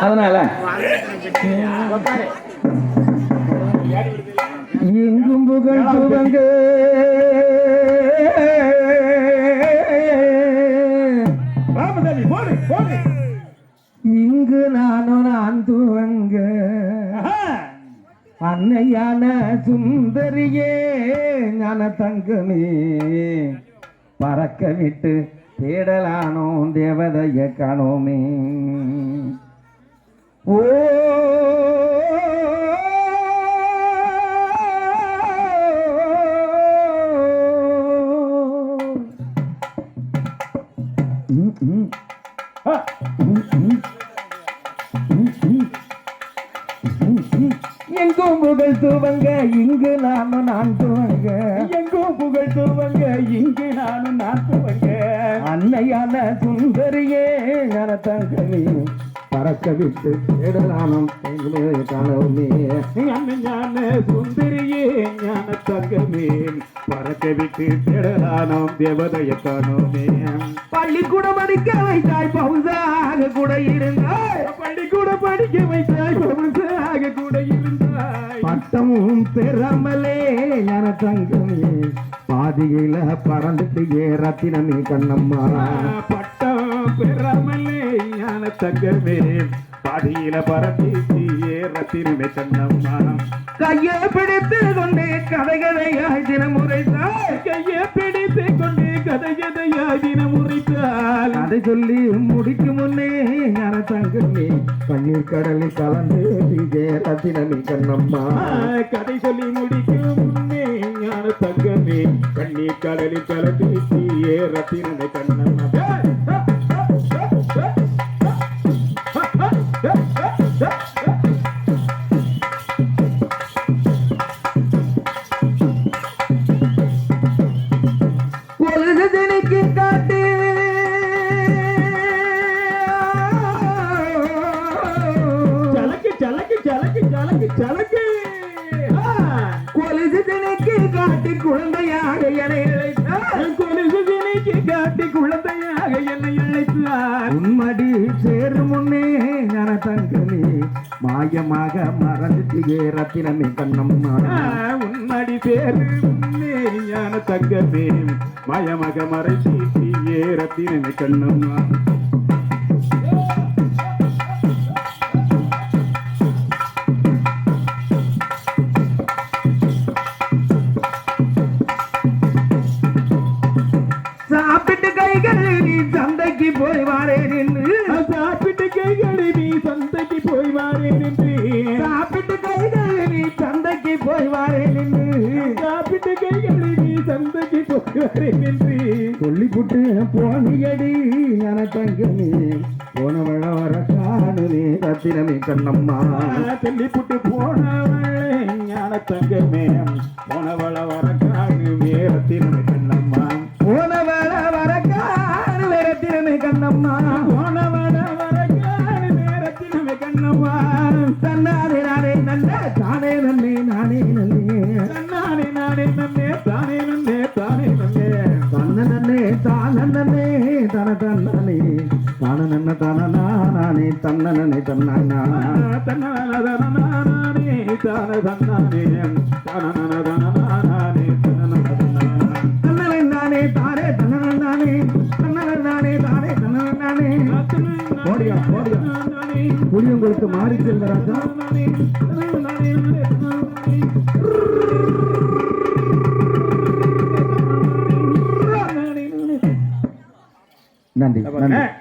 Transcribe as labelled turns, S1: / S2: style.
S1: அதனால எங்கும் புகழ்
S2: போடு
S1: இங்கு நானும் நான் துவங்க. அன்னையான சுந்தரியே ஞான தங்கமே. பறக்க விட்டு தேடலானோ தேவதைய காணோமே. ஓ எங்கும் புகழ் துவங்க இங்கு நானும் நான் துவங்க.
S2: எங்கும் புகழ் துவங்க இங்கு நானும் நான் துவங்க.
S1: அன்னையான சுந்தரியே ஞான தங்கமே பறக்க விட்டு தேடலானம் கனவுமே
S2: ஞான சுந்தரியே ஞான தங்கமே. பறக்க விட்டு தேடலானம் தேவதைய கனவுமே
S1: பள்ளிக்கூடம் படிக்க வைத்தாய் பவுசாக கூட இருந்தாய்.
S2: பள்ளிக்கூட படிக்க வைத்தாய் பவுசாக கூட இருந்தாய்.
S1: பட்டமும் பெறாமலே ஞான தங்கமே. பாதியில பறந்துட்டு ஏ ரத்தினமே கண்ணம்மா
S2: பட்டம் பெறாமலே தங்கமே பாதியில பரப்பீசியே ரத்தினமே கண்ணம்மா
S1: கையை பிடித்து கொண்டே கதைகதையாய் தினம் உரைத்தாய்
S2: கையை பிடித்து கொண்டே கதைகதையாய் தினம் உரைத்தால்
S1: அதை சொல்லி முடிக்கும் முன்னே ஞான தங்கமே பன்னீர் கடலில் கலந்து விஜய ரத்தினமே கண்ணம்மா
S2: கதை சொல்லி முடிக்கும் முன்னே ஞான தங்கமே கண்ணீர் கடலில் கலந்து விஜய ரத்தினமே கண்ணம்மா சலக்கு சலக்கு!
S1: பொழுது திணிக்கு காட்டி குழந்தையாக என இழைத்தாய்
S2: கொலுசு திணைக்கு காட்டி குழந்தையாக என்னை அழைத்தார்
S1: உன்மடி சேரும் முன்னே ஞான தங்கமே மாயமாக மறந்துட்டு ரத்தினமே கண்ணம்மா.
S2: உன்னடி பேரு உன்னே ஞான தங்கமே மயமக மறைச்சி ஏறத்தினமே கண்ணம்மா.
S1: என்று சொல்லி புட்டு போனியடி ஞான தங்கமே போனவள வர காணுமே ரத்தினமே கண்ணம்மா.
S2: சொல்லி புட்டு போனவளே ஞான தங்கமே போனவள வர காணு வேரத்தினமே கண்ணம்மா.
S1: போனவள வர காணுமே ரத்தினமே கண்ணம்மா.
S2: போனவள வர காணு வேரத்தினமே கண்ணம்மா.
S1: தன்னாரே நானே நன்ன தானே நன்னே நானே நன்னே
S2: நானே நானே நன்னே தானே தான நன்ன
S1: தன நானே தன்ன
S2: தான தன்னானே தனனனதனனானே தனனனதனனானே
S1: தன்னலை தானே தன்னலை நானே தானே மாறி செல்வராஜா நன்றி